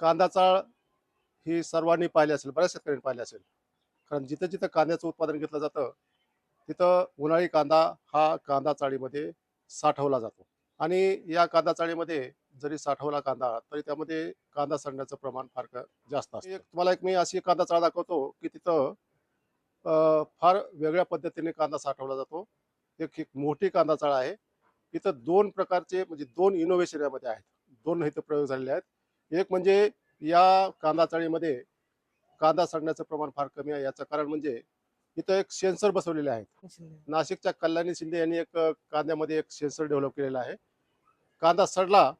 कांदा चाळ ही सर्वांनी पाहिली असेल बऱ्याच शेतकऱ्यांनी पाहिली असेल. कारण जिथं जिथं कांद्याचं उत्पादन घेतलं जातं तिथं उन्हाळी कांदा हा कांदा चाळीमध्ये साठवला जातो. आणि या कांदा चाळीमध्ये जरी साठवला कांदा तरी त्यामध्ये कांदा सडण्याचं प्रमाण फार जास्त असतं. एक तुम्हाला एक मी अशी कांदा चाळ दाखवतो की तिथं फार वेगळ्या पद्धतीने कांदा साठवला जातो. एक एक मोठी कांदा चाळ आहे. इथं दोन प्रकारचे म्हणजे दोन इनोव्हेशन यामध्ये आहेत. दोन इथं प्रयोग झालेले आहेत. एक म्हणजे या कांदा चाळीमध्ये कांदा सडण्याचं प्रमाण फार कमी आहे. याचं कारण म्हणजे इथं एक सेन्सर बसवलेले आहेत. नाशिकच्या कल्याणी शिंदे यांनी एक कांद्यामध्ये एक सेन्सर डेव्हलप केलेला आहे. कांदा सडला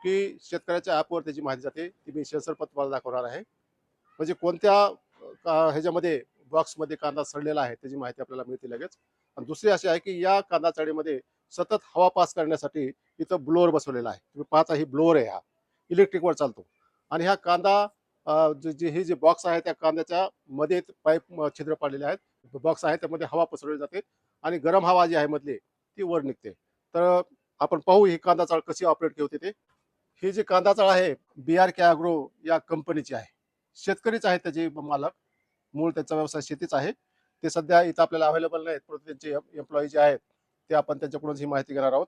की शेतकऱ्याच्या ॲपवर त्याची माहिती जाते. ती मी सेन्सर पण तुम्हाला दाखवणार आहे. म्हणजे कोणत्या ह्याच्यामध्ये बॉक्समध्ये कांदा सडलेला आहे त्याची माहिती आपल्याला मिळते लगेच. आणि दुसरी अशी आहे की या कांदा चाळीमध्ये सतत हवा पास करण्यासाठी इथं ब्लोअर बसवलेला आहे. तुम्ही पाहता ही ब्लोअर आहे हा. इलेक्ट्रिकवर चालतो. आणि हा कांदा जे जे- हे जे बॉक्स आहे त्या कांद्याच्या मध्ये पाईप छिद्र पाडलेले आहेत. बॉक्स आहे त्यामध्ये हवा पसरवली जाते आणि गरम हवा जी आहे मधली ती वर निघते. तर आपण पाहू ही कांदा चाळ कशी ऑपरेट ठेवते ते. ही जी कांदा चाळ आहे बी आर के अॅग्रो या कंपनीची आहे. शेतकरीच आहेत त्याचे मालक. मूळ त्यांचा व्यवसाय शेतीच आहे. ते सध्या इथं आपल्याला अवेलेबल नाहीत परंतु त्यांचे एम्प्लॉई जे आहेत ते आपण त्यांच्याकडून ही माहिती घेणार आहोत.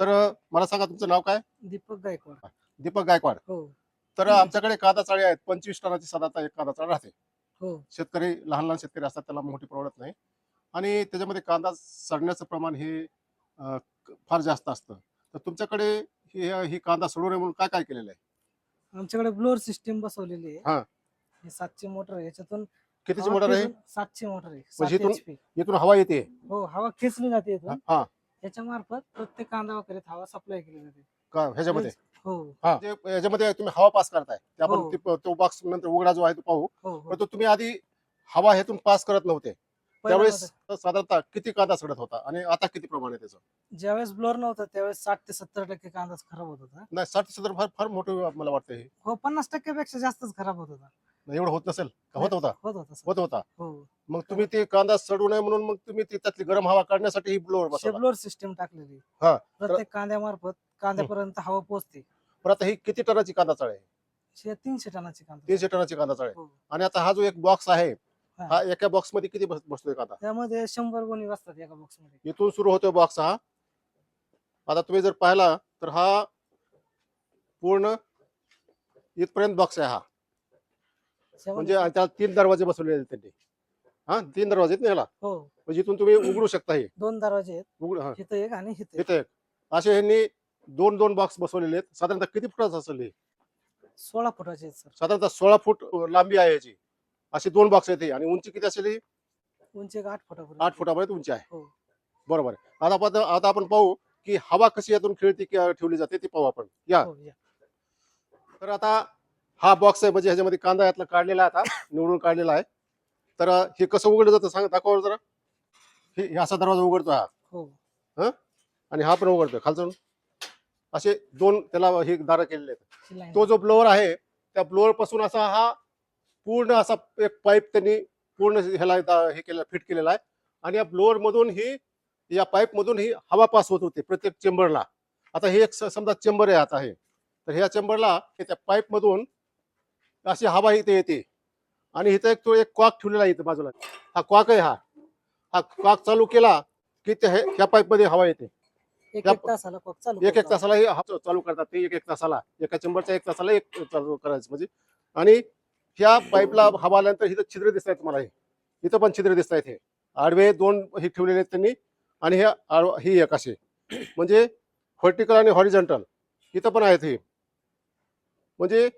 तर मला सांगा तुमचं नाव काय? दीपक गायकवाड. दीपक गायकवाड. हो. तर आमच्याकडे कांदा चाळी आहेत. पंचवीस टनाची साधारणतः एक कांदा चाळ राहते. हो. शेतकरी लहान लहान शेतकरी असतात त्याला मोठी परवडत नाही. आणि त्याच्यामध्ये कांदा सडण्याचं प्रमाण हे अं, फार जास्त असतं. तर तुमच्याकडे ही ही कांदा सोडू नये म्हणून काय काय केलेलं आहे? आमच्याकडे ब्लोअर सिस्टीम बसवलेली हा. आहे. हे. सातशे मोटर आहे. याच्यातून कितीची मोटर आहे? सातशे मोटर आहे. म्हणजे इथून- HP. इथून हवा येते? हो हवा खेचली जाते हा. याच्या मार्फत प्रत्येक कांदा वगैरे हवा सप्लाय केली जाते. का? ह्याच्यामध्ये? हो. हा. जे याच्यामध्ये तुम्ही हवा पास करताय. ते आपण हो. ती- तो बॉक्स नंतर उघडा जो आहे तो पाहू. हो हो. परंतु तुम्ही आधी हवा ह्यातून पास करत नव्हते. पहिला त्यावेळेस. साधारणतः किती कांदा सडत होता? आणि आता किती प्रमाण आहे त्याचं? ज्यावेळेस ब्लोअर नव्हता त्यावेळेस साठ ते सत्तर टक्के कांदाच खराब होत होता. नाही साठ सत्तर फार फार मोठं मला वाटतं हे. हो पन्नास टक्क्यापेक्षा जास्तच खराब होत होता. एवढं होत नसेल का? होत होता? होत होता सर. होत होता. हो. मग तुम्ही ते कांदा सडू नये म्हणून मग तुम्ही ते त्यातली गरम हवा काढण्यासाठी ही ब्लोअर बसवला. ब्लोअर सिस्टीम टाकलेली. हा, प्रत्येक कांद्यामार्फत कांद्यापर्यंत हवा पोहोचते. पण आता ही किती टनाची कांदा चाळ? आहे शे- तीनशे टनाची कांदा तीनशे टनाची कांदा चाळ. आहे हो. आणि आता हा जो एक बॉक्स आहे हा. एका बॉक्समध्ये किती बस- बसतोय कांदा? त्यामध्ये शंभर गोणी बसतात एका बॉक्समध्ये. इथून सुरू होतोय बॉक्स हा. आता तुम्ही जर पाहिला तर हा पूर्ण इथपर्यंत बॉक्स आहे हा. म्हणजे त्यामध्ये- त्याला तीन दरवाजे बसवलेले आहेत त्यांनी. हा तीन दरवाजे आहेत ना ह्याला हो. म्हणजे इथून तुम्ही उघडू शकता हे. दोन दरवाजे आहेत. उघड हा. इथं एक आणि इथं. इथे. असे ह्यांनी दोन दोन बॉक्स बसवलेले आहेत. साधारणतः किती फुटाचं असेल हे? सोळा फुटाचे आहेत सर. साधारणतः सोळा फूट लांबी आहे याची. असे दोन बॉक्स आहेत हे. आणि उंची किती असेल ही? उंची एक आठ फुटापर्यंत. आठ फुटापर्यंत उंची आहे. हो. बरोबर आहे. आता आपण आता आपण पाहू की हवा कशी यातून खेळती किंवा ठेवली जाते ती पाहू आपण. या. हो, या. तर आता हा बॉक्स आहे म्हणजे ह्याच्यामध्ये कांदा यातला काढलेला आहे आता. निवडून काढलेला आहे. तर हे कसं उघडलं जातं सांग दाखवा बरं जरा. हे हे असा दरवाजा उघडतो हा. हो. आणि हा पण उघडतो खालचून असे दोन त्याला हे दारं केलेले आहेत. तो जो ब्लोअर आहे त्या ब्लोअरपासून असा हा पूर्ण असा एक पाईप त्यांनी पूर्ण ह्याला हे केलं फिट केलेला आहे. आणि या ब्लोअर मधून ही या पाईप मधून ही हवा पास होत होते प्रत्येक चेंबरला आता हे एक समजा चेंबर आहे आता हे. तर ह्या चेंबरला हे त्या पाईप मधून अशी हवा इथे येते. आणि इथं एक तो एक कॉक ठेवलेला आहे इथं बाजूला. हा कॉक आहे हा. हा कॉक चालू केला की त्या हे- ह्या पाईपमध्ये हवा येते. एक एक तासाला चालू एक एक. तासाला हे हा- चालू करतात ते एक एक तासाला एका चेंबरच्या एक तासाला एक चालू करायचं. म्हणजे आणि ह्या पाईपला हवा आल्यानंतर इथं छिद्र दिसत आहेत तुम्हाला हे. इथं पण छिद्र दिसत आहेत हे. आडवे दोन हे ठेवलेले आहेत त्यांनी आणि हे ही एक असे. म्हणजे व्हर्टिकल आणि हॉरिझॉन्टल इथं पण आहेत हे. म्हणजे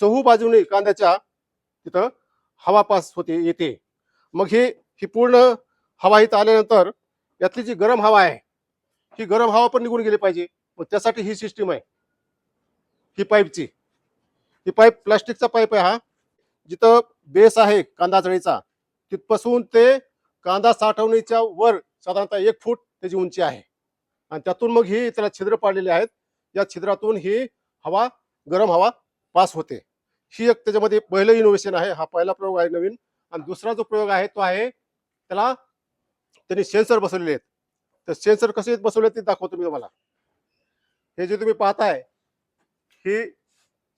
चहू बाजूने कांद्याच्या तिथं हवा पास होते येते. मग हे ही पूर्ण हवा इथं आल्यानंतर यातली जी गरम हवा आहे ही गरम हवा पण निघून गेली पाहिजे. मग त्यासाठी ही सिस्टीम आहे. ही पाईपची ही पाईप प्लास्टिकचा पाईप आहे हा. जिथं बेस आहे कांदाजळीचा तिथपासून ते कांदा साठवणीच्या वर साधारणतः एक फूट त्याची उंची आहे. आणि त्यातून मग ही त्याला छिद्र पाडलेले आहेत. या छिद्रातून ही हवा गरम हवा पास होते. ही एक त्याच्यामध्ये पहिलं इनोव्हेशन आहे. हा पहिला प्रयोग आहे नवीन. आणि दुसरा जो प्रयोग आहे तो आहे त्याला त्यांनी सेन्सर बसवलेले आहेत. तर सेन्सर कसे बसवले ते दाखवतो मी तुम्हाला. हे जे तुम्ही पाहताय ही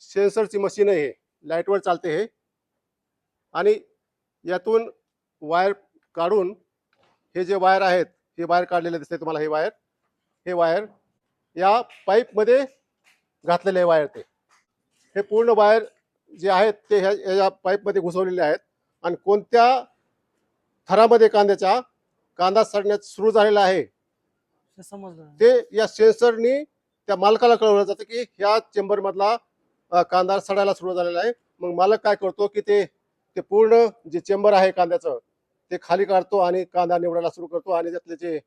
सेन्सरची मशीन आहे लाईटवर चालते हे. आणि यातून वायर काढून हे जे वायर आहेत हे वायर काढलेले दिसते तुम्हाला हे वायर हे वायर या पाईपमध्ये घातलेले वायर ते. हे पूर्ण वायर जे आहेत ते ह्या या पाईपमध्ये घुसवलेले आहेत. आणि कोणत्या थरामध्ये कांद्याच्या कांदा सडण्यात सुरू झालेला आहे ते या सेन्सरनी त्या मालकाला कळवलं जातं की ह्या चेंबर मधला कांदा सडायला सुरू झालेला आहे. मग मालक काय करतो की ते ते पूर्ण जे चेंबर आहे कांद्याचं ते खाली काढतो आणि कांदा निवडायला सुरू करतो आणि त्यातले जे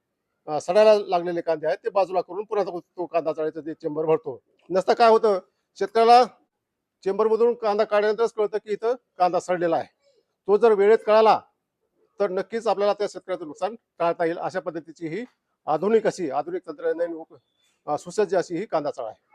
सडायला लागलेले कांदे आहेत ते बाजूला करून पुन्हा तो कांदा चढायचा ते चेंबर भरतो. नसता काय होतं शेतकऱ्याला चेंबरमधून कांदा काढल्यानंतरच कळतं की इथं कांदा सडलेला आहे. तो जर वेळेत कळाला तर नक्कीच आपल्याला त्या शेतकऱ्याचं नुकसान टाळता येईल अशा पद्धतीची ही आधुनिक अशी आधुनिक तंत्रज्ञान सुसज्ज अशी ही कांदा चाळ आहे.